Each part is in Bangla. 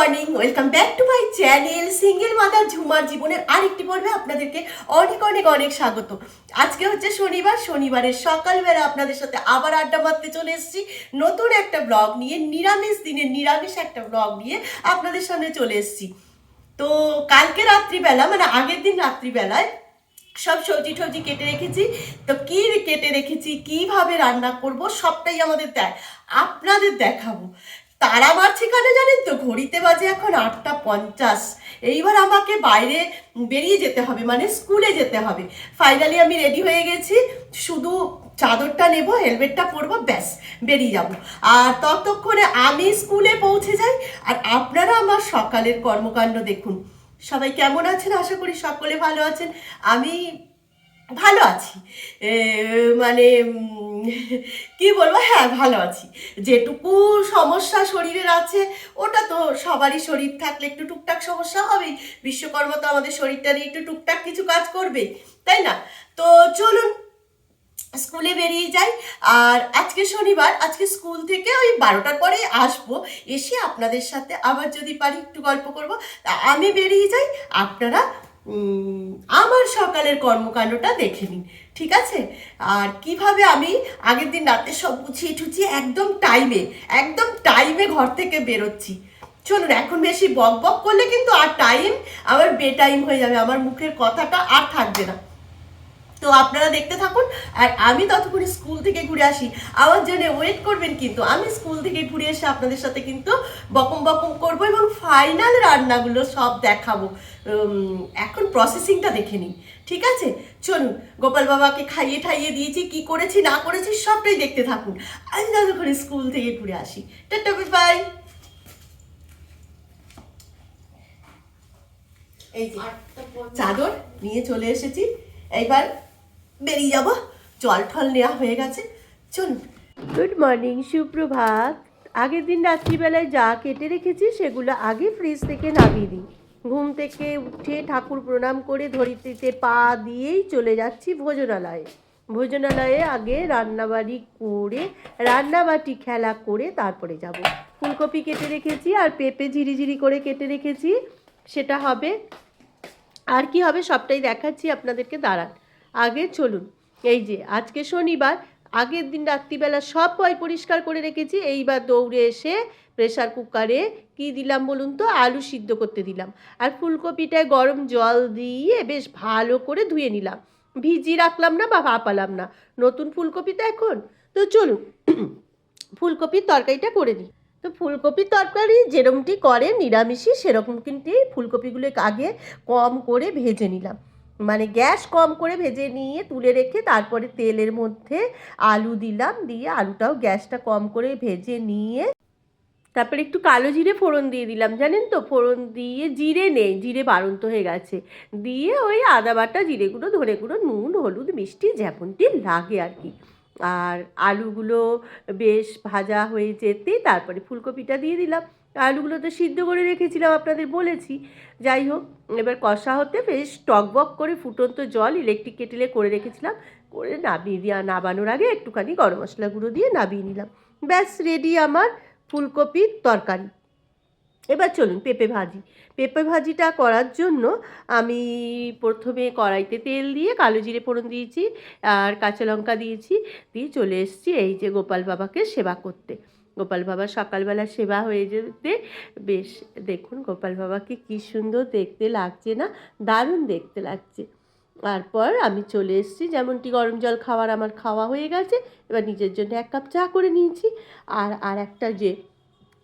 Morning welcome back to my channel single mother ঝুমার জীবনের আরেকটি পর্বে আপনাদেরকে অনেক অনেক অনেক স্বাগত। আজকে হচ্ছে শনিবার, শনিবারের সকালবেলা আপনাদের সাথে আবার আড্ডা মারতে চলে এসেছি। নতুন একটা ব্লগ নিয়ে, নিরামিষ দিনে নিরামিষ একটা ব্লগ নিয়ে আপনাদের সামনে চলে এসেছি। তো কালকে রাত্রিবেলা মানে আগের দিন রাত্রিবেলায় সব সবজি টবজি কেটে রেখেছি। তো কি কেটে রেখেছি, কীভাবে রান্না করব, সবটাই আমাদের দেয় আপনাদের দেখাবো। তারা মারছে কেন জানেন তো? ঘড়িতে বাজে এখন আটটা পঞ্চাশ। এইবার আমাকে বাইরে বেরিয়ে যেতে হবে মানে স্কুলে যেতে হবে। ফাইনালি আমি রেডি হয়ে গেছি। শুধু চাদরটা নেব হেলমেটটা পরবো, ব্যাস, বেরিয়ে যাব। আর ততক্ষণে আমি স্কুলে পৌঁছে যাই। আর আপনারা আমার সকালের কর্মকাণ্ড দেখুন। সবাই কেমন আছেন? আশা করি সকলে ভালো আছেন। আমি ভালো আছি। মানে কি বলব? হ্যাঁ ভালো আছি। যেটুকু সমস্যা শরীরের আছে, ওটা তো সবারই শরীর থাকলে একটু টুকটাক সমস্যা হবেই। বিশ্বকর্মা তো আমাদের শরীরটা নিয়ে একটু টুকটাক কিছু কাজ করবে তাই না? তো চলুন, স্কুলে বেরিয়ে যাই। আর আজকে শনিবার, আজকে স্কুল থেকে ওই বারোটার পরে আসব। এসে আপনাদের সাথে আবার যদি পারি একটু গল্প করব। তা আমি বেরিয়ে যাই, আপনারা আমার সকালের কর্মকাণ্ডটা দেখে নিন, ঠিক আছে? আর কীভাবে আমি আগের দিন রাতে সব গুছিয়ে টুছিয়ে একদম টাইমে একদম টাইমে ঘর থেকে বেরোচ্ছি। চলুন, এখন বেশি বক বক করলে কিন্তু আর টাইম আবার বেটাইম হয়ে যাবে, আমার মুখের কথাটা আর থাকবে না। তো আপনারা দেখতে থাকুন, আর আমি ততক্ষণে স্কুল থেকে ঘুরে আসি। আমার জন্য ওয়েট করবেন কিন্তু, আমি স্কুল থেকে ঘুরে এসে আপনাদের সাথে কিন্তু বকম বকম করব এবং ফাইনাল রান্নাগুলো সব দেখাবো। এখন প্রসেসিংটা দেখে নিই, ঠিক আছে? চলুন, গোপাল বাবাকে খাইয়ে ঠাইয়ে দিয়েছি, কি করেছি, না করেছি, সবটাই দেখতে থাকুন। আমি ততক্ষণে স্কুল থেকে ঘুরে আসি। টাটা বাই এই চাদর নিয়ে চলে এসেছি। এইবার বেরিয়ে যাব। জল ঠল নেওয়া হয়ে গেছে। চলুন। গুড মর্নিং সুপ্রভাত। আগের দিন রাত্রিবেলায় যা কেটে রেখেছি, সেগুলো আগে ফ্রিজ থেকে নামিয়ে দিই। ঘুম থেকে উঠে ঠাকুর প্রণাম করে ধরিত্রীতে পা দিয়েই চলে যাচ্ছি ভোজনালয়ে। ভোজনালয়ে আগে রান্নাবাড়ি করে, রান্নাবাটি খেলা করে তারপরে যাব। ফুলকপি কেটে রেখেছি আর পেঁপে ঝিরিঝিরি করে কেটে রেখেছি। সেটা হবে, আর কি হবে সবটাই দেখাচ্ছি আপনাদেরকে দাঁড়ান। আগে চলুন। এই যে, আজকে শনিবার, আগের দিন রাত্রিবেলা সব পয় পরিষ্কার করে রেখেছি, এইবার দৌড়ে এসে প্রেশার কুকারে কি দিলাম বলুন তো? আলু সিদ্ধ করতে দিলাম। আর ফুলকপিটায় গরম জল দিয়ে বেশ ভালো করে ধুয়ে নিলাম। ভিজিয়ে রাখলাম না বা ভাপালাম না। নতুন ফুলকপি তো এখন। তো চলুন, ফুলকপির তরকারিটা করে নিই। তো ফুলকপির তরকারি যেরকমটি করে নিরামিষই সেরকম কিন্তু ফুলকপিগুলো আগে কম করে ভেজে নিলাম। মানে গ্যাস কম করে ভেজে নিয়ে তুলে রেখে তারপরে তেলের মধ্যে আলু দিলাম, দিয়ে আলুটাও গ্যাসটা কম করে ভেজে নিয়ে তারপরে একটু কালো জিরে ফোড়ন দিয়ে দিলাম। জানেন তো? ফোড়ন দিয়ে জিরে নেই, জিরে বাড়ন্ত হয়ে গেছে। দিয়ে ওই আদা বাটা, জিরে গুঁড়ো, ধনে গুঁড়ো, নুন, হলুদ, মিষ্টি যেমনটি লাগে আর কি। আর আলুগুলো বেশ ভাজা হয়ে যেতে তারপরে ফুলকপিটা দিয়ে দিলাম। আলুগুলো তো সিদ্ধ করে রেখেছিলাম, আপনাদের বলেছি। যাই হোক, এবার কষা হতে বেশ টকবক করে ফুটন্ত জল ইলেকট্রিক কেটেলে করে রেখেছিলাম। করে নামিয়ে দিয়া, নাবানোর আগে একটুখানি গরম মশলা গুঁড়ো দিয়ে নামিয়ে নিলাম। ব্যাস রেডি আমার ফুলকপির তরকারি। এবার চলুন পেঁপে ভাজি। পেঁপে ভাজিটা করার জন্য আমি প্রথমে কড়াইতে তেল দিয়ে কালো জিরে ফোড়ন দিয়েছি আর কাঁচা লঙ্কা দিয়েছি। দিয়ে চলে এসেছি এই যে গোপাল বাবাকে সেবা করতে। গোপাল বাবা সকালবেলা সেবা হয়ে যেতে বেশ, দেখুন গোপাল বাবাকে কি সুন্দর দেখতে লাগছে না, দারুণ দেখতে লাগছে। তারপর আমি চলে এসেছি, যেমনটি গরম জল খাওয়ার আমার খাওয়া হয়ে গেছে, এবার নিজের জন্য এক কাপ চা করে নিয়েছি। আর আর একটা যে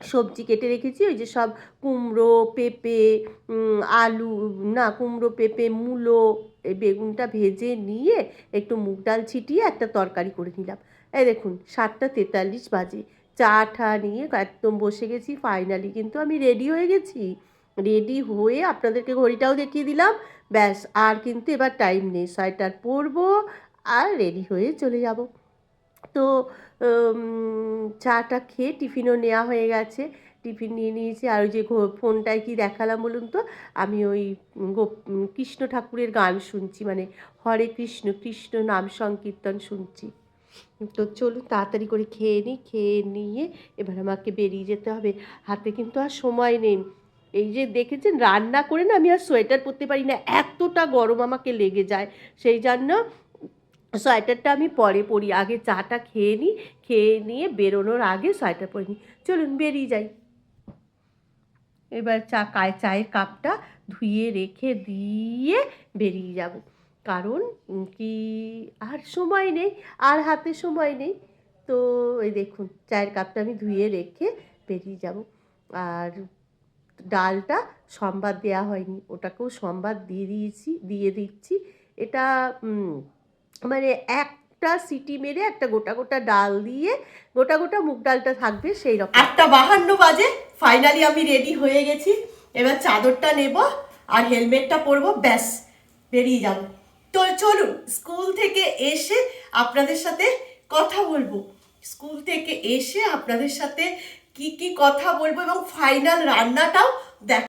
সবজি কেটে রেখেছি, ওই যে সব কুমড়ো, পেঁপে আলু, না কুমড়ো, পেঁপে, মূলো এই বেগুনটা ভেজে নিয়ে একটু মুগ ডাল ছিটিয়ে একটা তরকারি করে নিলাম। এই দেখুন, সাতটা তেতাল্লিশ বাজে। চা ঠা নিয়ে একদম বসে গেছি। ফাইনালি কিন্তু আমি রেডি হয়ে গেছি। রেডি হয়ে আপনাদেরকে ঘড়িটাও দেখিয়ে দিলাম। ব্যাস, আর কিন্তু এবার টাইম নেই। সোয়েটার পরবো আর রেডি হয়ে চলে যাব। তো চাটা খেয়ে টিফিনও নেওয়া হয়ে গেছে। টিফিন নিয়ে নিয়েছি। আর ওই যে ফোনটায় কি দেখালাম বলুন তো? আমি ওই কৃষ্ণ ঠাকুরের গান শুনছি। মানে হরে কৃষ্ণ কৃষ্ণ নাম সংকীর্তন শুনছি। তো চলুন তাড়াতাড়ি করে খেয়ে নিই, খেয়ে নিয়ে এবার আমাকে বেরিয়ে যেতে হবে। হাতে কিন্তু আর সময় নেই। এই যে দেখেছেন, রান্না করে না আমি আর সোয়েটার পরতে পারি না, এতটা গরম আমাকে লেগে যায়। সেই জন্য সোয়েটারটা আমি পরে পরি, আগে চাটা খেয়ে নিই, খেয়ে নিয়ে বেরোনোর আগে সোয়েটার পরে নিই। চলুন বেরিয়ে যাই। এবার চা চায়ের কাপটা ধুয়ে রেখে দিয়ে বেরিয়ে যাব। কারণ কি আর সময় নেই, আর হাতে সময় নেই। তো এই দেখুন, চায়ের কাপটা আমি ধুয়ে রেখে বেরিয়ে যাব। আর ডালটা সম্বাদ দেওয়া হয়নি, ওটাকেও সম্বাদ দিয়ে দিয়েছি, দিয়ে দিচ্ছি। এটা মানে একটা সিটি মেরে একটা গোটা গোটা ডাল দিয়ে, গোটা গোটা মুগ ডালটা থাকবে সেই রকম। আটটা বাহান্ন বাজে ফাইনালি আমি রেডি হয়ে গেছি। এবার চাদরটা নেব আর হেলমেটটা পরবো, ব্যাস, বেরিয়ে যাব। তো চলুন, স্কুল থেকে এসে আপনাদের সাথে কথা বলব। স্কুল থেকে এসে আপনাদের সাথে কি কি কথা বলব এবং ফাইনাল রান্নাটাও দেখ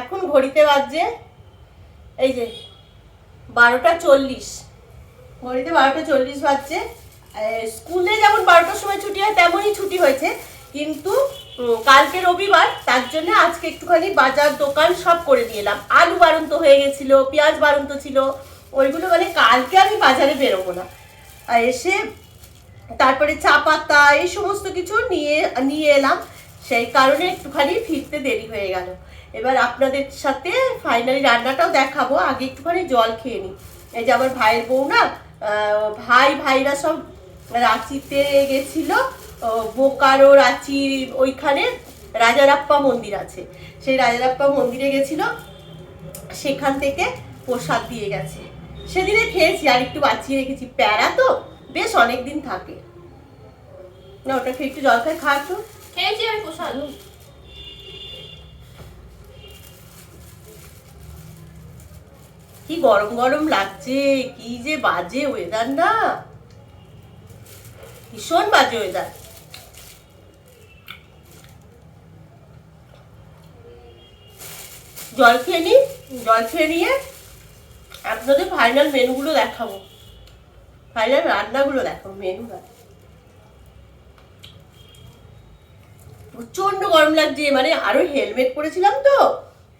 এখন ঘড়িতে বাজছে, এই যে বারোটা চল্লিশ। ঘড়িতে বারোটা চল্লিশ বাজছে। স্কুলে যেমন বারোটার সময় ছুটি হয়, তেমনই ছুটি হয়েছে। কিন্তু কালকে রবিবার, তার জন্য আজকে একটুখানি বাজার, দোকান সব করে দিয়ে এলাম। আলু বারন্ত হয়ে গেছিল, পেঁয়াজ বারন্ত ছিল, ওইগুলো মানে কালকে আমি বাজারে বেরোবো না। এসে তারপরে চা পাতা, এই সমস্ত কিছু নিয়ে নিয়ে এলাম। সেই কারণে একটুখানি ফিরতে দেরি হয়ে গেল। এবার আপনাদের সাথে ফাইনালি রান্নাটাও দেখাবো, আগে একটুখানি জল খেয়ে নিই। এই যে আমার ভাইয়ের বউ না ভাই, ভাইরা সব রাঁচিতে গেছিল। বোকারো রাঁচি ওইখানে রাজারাপ্পা মন্দির আছে। সেই রাজারাপ্পা মন্দিরে গেছিল সেখান থেকে প্রসাদ দিয়ে গেছে। সেদিনে খেয়েছি আর একটু বাঁচিয়ে রেখেছি। প্যারা তো বেশ অনেক দিন থাকে। না ওটা খেয়ে একটু জল খাই খা একটু। খেয়েছি আমি প্রসাদ। কি গরম গরম লাগছে কি যে বাজে ওয়েদার না। ভীষণ বাজে ওয়েদার জল খেয়ে নিই, জল খেয়ে নিয়ে আপনাদের ফাইনাল মেনুগুলো দেখাবো। ফাইনাল রান্নাগুলো দেখাবো মেনু না প্রচণ্ড গরম লাগছে মানে আরও হেলমেট পরেছিলাম তো,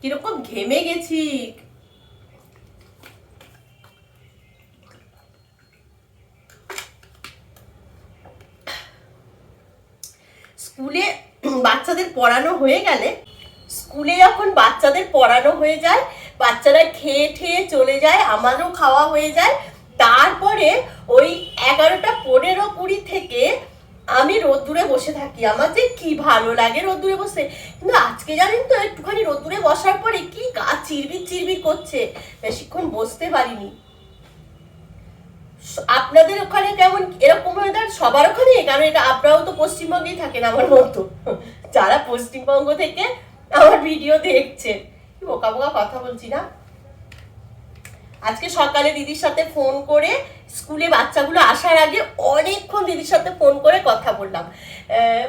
কীরকম ঘেমে গেছি। স্কুলে বাচ্চাদের পড়ানো হয়ে গেলে স্কুলে যখন বাচ্চাদের পড়ানো হয়ে যায়, বাচ্চারা খেয়ে ঠেয়ে চলে যায়, আমারও খাওয়া হয়ে যায়, তারপরে ওই এগারোটা পনেরো কুড়ি থেকে আমি রোদ্দুরে বসে থাকি। আমার যে কি ভালো লাগে রোদ্দুরে বসে। কিন্তু আজকে জানেন তো, একটুখানি রোদ্দুরে বসার পরে কি গা চিরবির চিরবির করছে, বেশিক্ষণ বসতে পারিনি। আপনাদের ওখানে কেমন, এরকম ওয়েদার সবার ওখানে? কারণ এটা, আপনারাও তো পশ্চিমবঙ্গেই থাকেন আমার মতো। যারা পশ্চিমবঙ্গ থেকে আমার ভিডিও দেখছে। কি বোকা বোকা কথা বলছি না? আজকে সকালে দিদির সাথে ফোন করে স্কুলে বাচ্চাগুলো আসার আগে অনেকক্ষণ দিদির সাথে ফোন করে কথা বললাম।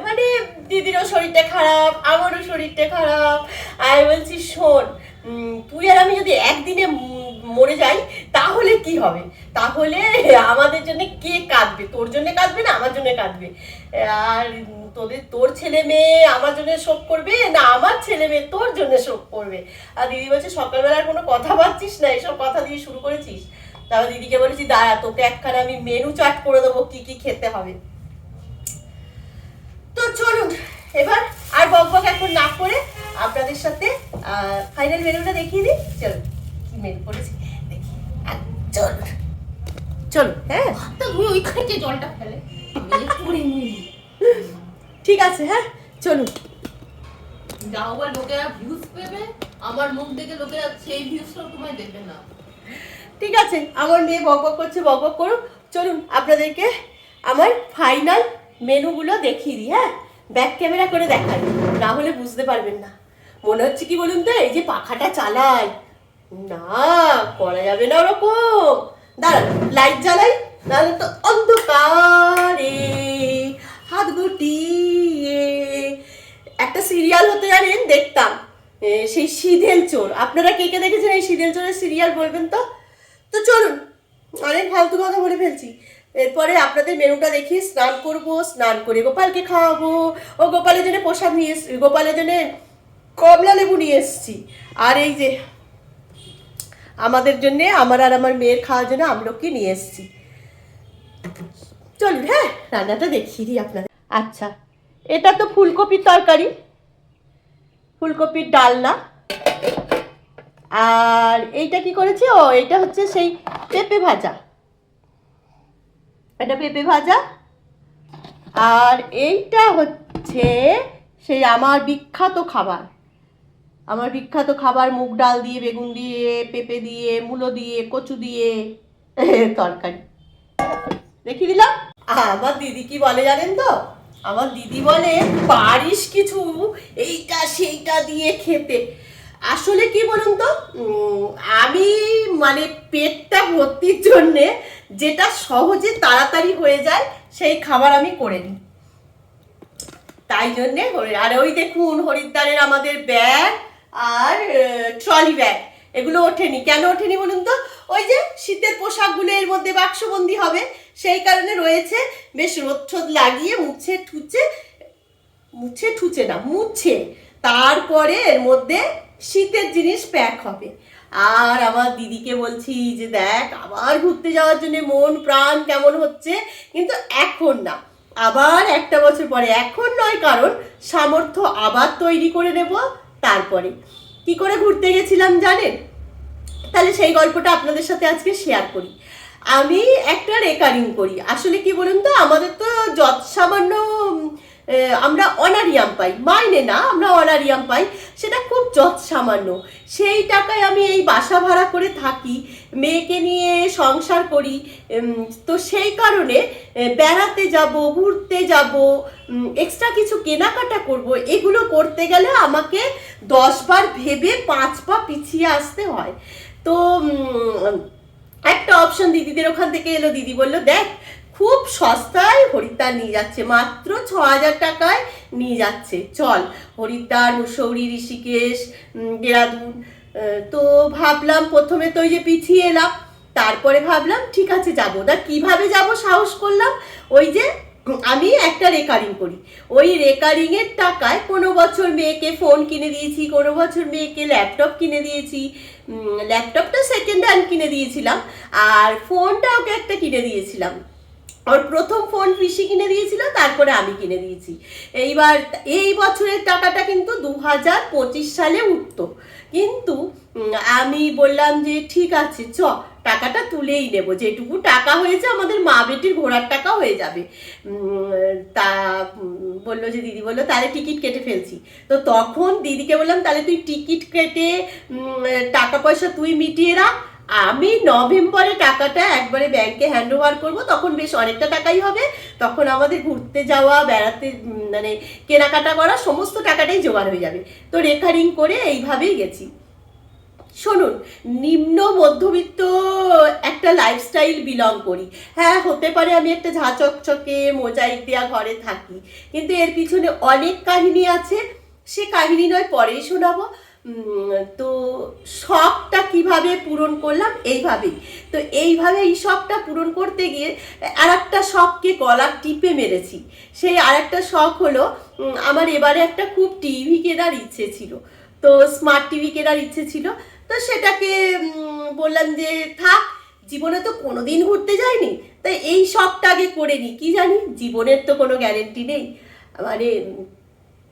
মানে দিদিরও শরীরটা খারাপ, আমারও শরীরটা খারাপ। আমি বলছি, শোন তুই আর আমি যদি একদিনে মরে যাই, তাহলে কি হবে? তাহলে আমাদের জন্য কে কাঁদবে? তোর জন্য কাঁদবে না আমার জন্য কাঁদবে? আর তোদের, তোর ছেলে মেয়ে আমার জন্য শোক করবে না আমার ছেলে মেয়ে তোর জন্য শোক করবে? আর দিদি বলছে, সকালবেলার কোনো কথা পাচ্ছিস না, এসব কথা দিয়ে শুরু করেছিস? তারপর দিদিকে বলেছি, দাঁড়া, তোকে একখানা আমি মেনু চার্ট করে দেবো, কি কি খেতে হবে। তো চলুন, এবার আর বক বক এখন না করে আপনাদের সাথে ফাইনাল মেনুটা দেখিয়ে দিই। চলুন। মেনু করেছি দেখি আর চলুন চলুন হ্যাঁ ধুয়ে ওইখানে যে জলটা ফেলে। ঠিক আছে হ্যাঁ? চলুন। যাও বা লোকেরা ভিউজ পেবে আমার মুখ দেখে লোকেরা সেই ভিউজটাও তোমায় দেবে না। ঠিক আছে আমার মেয়ে বক বক করছে বক বক করুক। চলুন আপনাদেরকে আমার ফাইনাল মেনুগুলো দেখিয়ে দিই হ্যাঁ? ব্যাক ক্যামেরা করে দেখাই না হলে বুঝতে পারবেন না। মনে হচ্ছে কি বলুন তো এই যে পাখাটা চালাই না, করা যাবে না ওরকম। দাঁড়ান লাইট জ্বালাই, নাহলে তো অন্ধকারে হাত গুটিয়ে। একটা সিরিয়াল হতে জানেন, দেখতাম সেই সিধেল চোর। আপনারা কে কে দেখেছেন এই সিধেল চোরের সিরিয়াল বলবেন তো? তো চলুন, অনেক ফালতু কথা বলে ফেলছি। এরপরে আপনাদের মেনুটা দেখি স্নান করব, স্নান করে গোপালকে খাওয়াবো। ও গোপালের জন্য প্রসাদ নিয়ে গোপালের জন্য কমলা লেবু নিয়ে এসেছি। আর এই যে আমাদের জন্য, আমার আর আমার মেয়ের খাওয়ার জন্য আমলকি নিয়ে এসেছি। চলুন হ্যাঁ রান্নাটা দেখিয়ে দিই আপনাদের। আচ্ছা এটা তো ফুলকপির তরকারি, ফুলকপির ডালনা। আর এইটা কি করেছি? ও এটা হচ্ছে সেই পেঁপে ভাজা। এটা পেঁপে ভাজা। আর এইটা হচ্ছে সেই আমার বিখ্যাত খাবার। আমার বিখ্যাত খাবার মুগ ডাল দিয়ে, বেগুন দিয়ে, পেঁপে দিয়ে, মূলো দিয়ে, কচু দিয়ে, তরকারি। দেখিয়ে দিলাম। আমার দিদি কি বলে জানেন তো? আমার দিদি বলে, পারিস কিছু এইটা সেইটা দিয়ে খেতে। আসলে কি বলুন তো? আমি মানে পেটটা ভর্তির জন্যে যেটা সহজে তাড়াতাড়ি হয়ে যায়, সেই খাবার আমি করে নিই। তাই জন্যে আর ওই দেখুন, হরিদ্বারের আমাদের ব্যাগ আর ট্রলি ব্যাগ এগুলো ওঠেনি। কেন ওঠেনি বলুন তো? ওই যে শীতের পোশাকগুলো এর মধ্যে বাক্সবন্দি হবে, সেই কারণে রয়েছে বেশ রোদ লাগিয়ে মুছে ঠুচে মুছে ঠুচে না, মুছে। তারপরে এর মধ্যে শীতের জিনিস প্যাক হবে। আর আমার দিদিকে বলছি যে, দেখ, আবার ঘুরতে যাওয়ার জন্য মন, প্রাণ কেমন হচ্ছে? কিন্তু এখন না। আবার একটা বছর পরে। এখন নয়, কারণ সামর্থ্য আবার তৈরি করে নেব। তারপরে। কি করে ঘুরতে গেছিলাম জানেন? তাহলে সেই গল্পটা আপনাদের সাথে আজকে শেয়ার করি। আমি একটা রেকারিং করি। আসলে কি বলুন তো? আমাদের তো যত সামান্য আমরা অনারিয়াম পাই। মাইনে না, আমরা অনারিয়াম পাই। সেটা খুব যত সামান্য সেই টাকায় আমি এই বাসা ভাড়া করে থাকি, মেয়েকে নিয়ে সংসার করি তো সেই কারণে বেড়াতে যাব, ঘুরতে যাব এক্সট্রা কিছু কেনাকাটা করব, এগুলো করতে গেলে আমাকে দশবার ভেবে পাঁচ পা পিছিয়ে আসতে হয়। তো একটা অপশন দিদিদের ওখান থেকে এলো, দিদি বলল, দেখ খুব সস্তায় হরিদ্বার নিয়ে যাচ্ছে, মাত্র ছ হাজার টাকায় নিয়ে যাচ্ছে। চল, হরিদ্বার, মুসৌরি, ঋষিকেশ দেরাদুন তো ভাবলাম প্রথমে তো ওই যে পিছিয়ে এলাম, তারপরে ভাবলাম ঠিক আছে যাব। না কীভাবে যাব সাহস করলাম? ওই যে আমি একটা রেকারিং করি। ওই রেকারিং এর টাকায় কোনো বছর মেয়েকে ফোন কিনে দিয়েছি, কোনো বছর মেয়েকে ল্যাপটপ কিনে দিয়েছি ল্যাপটপটা সেকেন্ড হ্যান্ড কিনে দিয়েছিলাম, আর ফোনটা ওকে একটা কিনে দিয়েছিলাম। ওর প্রথম ফোন পিসি কিনে দিয়েছিল, তারপরে আমি কিনে দিয়েছি। এইবার এই বছরের টাকাটা কিন্তু দু হাজার পঁচিশ সালে উঠতো। কিন্তু আমি বললাম যে ঠিক আছে, চ, টাকাটা তুলেই নেব। যেটুকু টাকা হয়েছে, আমাদের মা বেটির ঘোরার টাকা হয়ে যাবে। তা বলল যে, দিদি বলল, তাহলে টিকিট কেটে ফেলছি। তো তখন দিদিকে বললাম, তাহলে তুই টিকিট কেটে টাকা পয়সা তুই মিটিয়ে রাখ আমি নভেম্বরে টাকাটা একবারে ব্যাংকে হ্যান্ড ওভার করব, তখন বেশ অনেকটা টাকাই হবে। তখন আমাদের ঘুরতে যাওয়া, বেড়াতে মানে কেনাকাটা করা, সমস্ত টাকাটাই জোগাড় হয়ে যাবে। তো রেকারিং করে এইভাবেই গেছি। শুনুন, নিম্ন মধ্যবিত্ত একটা লাইফস্টাইল বিলং করি। হ্যাঁ হতে পারে আমি একটা ঝা চকচকে মোজাইক দেওয়া ঘরে থাকি, কিন্তু এর পিছনে অনেক কাহিনী আছে। সে কাহিনী নয়, পরেই শোনাবো। তো শখটা কীভাবে পূরণ করলাম? এইভাবেই। তো এইভাবে এই শখটা পূরণ করতে গিয়ে আর একটা শখকে গলা টিপে মেরেছি। সেই আর একটা শখ হলো আমার এবারে একটা খুব টিভি কেনার ইচ্ছে ছিল। তো স্মার্ট টিভি কেনার ইচ্ছে ছিল। তো সেটাকে বললাম যে, থাক, জীবনে তো কোনোদিন ঘুরতে যায়নি তাই এই শখটা আগে করে নিই কি জানি? জীবনের তো কোনো গ্যারেন্টি নেই। মানে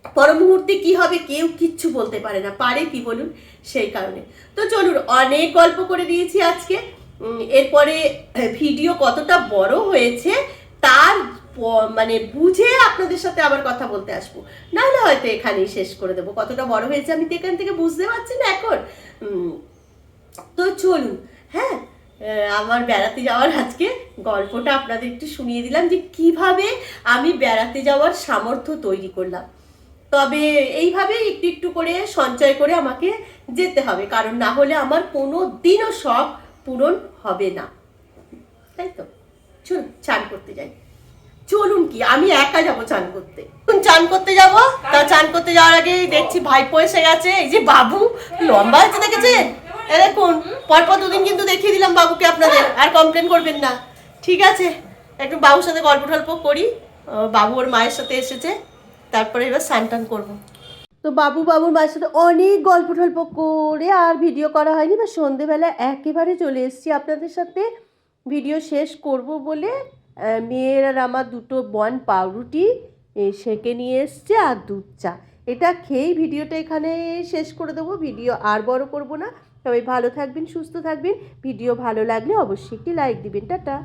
পর মুহূর্তে কি হবে কেউ কিচ্ছু বলতে পারে না, পারে কি বলুন? সেই কারণে। তো চলুন, অনেক গল্প করে দিয়েছি আজকে। এরপরে ভিডিও কতটা বড় হয়েছে তার মানে বুঝে আপনাদের সাথে আবার কথা বলতে আসব। নাহলে হয়তো এখানেই শেষ করে দেবো। কতটা বড় হয়েছে আমি তো এখান থেকে বুঝতে পারছি না এখন। তো চলুন হ্যাঁ আমার বেড়াতে যাওয়ার আজকে গল্পটা আপনাদের একটু শুনিয়ে দিলাম যে কীভাবে আমি বেড়াতে যাওয়ার সামর্থ্য তৈরি করলাম। তবে এইভাবে একটু একটু করে সঞ্চয় করে আমাকে যেতে হবে। কারণ না হলে আমার কোনো দিনও শখ পূরণ হবে না। তাই তো? চলুন, চান করতে যাই। চলুন কি? আমি একা যাব চান করতে। চান করতে যাব। তা চান করতে যাওয়ার আগে দেখছি ভাইপো এসে গেছে। এই যে বাবু, লম্বা আছে দেখেছেন? দেখুন, পরপর দুদিন কিন্তু দেখিয়ে দিলাম বাবুকে আপনাদের। আর কমপ্লেন করবেন না। ঠিক আছে, একটু বাবুর সাথে গল্প টল্প করি। বাবু ওর মায়ের সাথে এসেছে। তারপরে এবার স্নান টান করব। তো বাবু বাবুর মায়ের সাথে অনেক গল্প টল্প করে আর ভিডিও করা হয়নি, বা সন্ধেবেলা একেবারে চলে এসেছি আপনাদের সাথে। ভিডিও শেষ করব বলে মেয়ের আর আমার দুটো বন পাউরুটি সেঁকে নিয়ে এসছে আর দুধ চা। এটা খেয়েই ভিডিওটা এখানে শেষ করে দেবো। ভিডিও আর বড় করব না। সবাই ভালো থাকবেন, সুস্থ থাকবেন। ভিডিও ভালো লাগলে অবশ্যই একটি লাইক দিবেন। টাটা।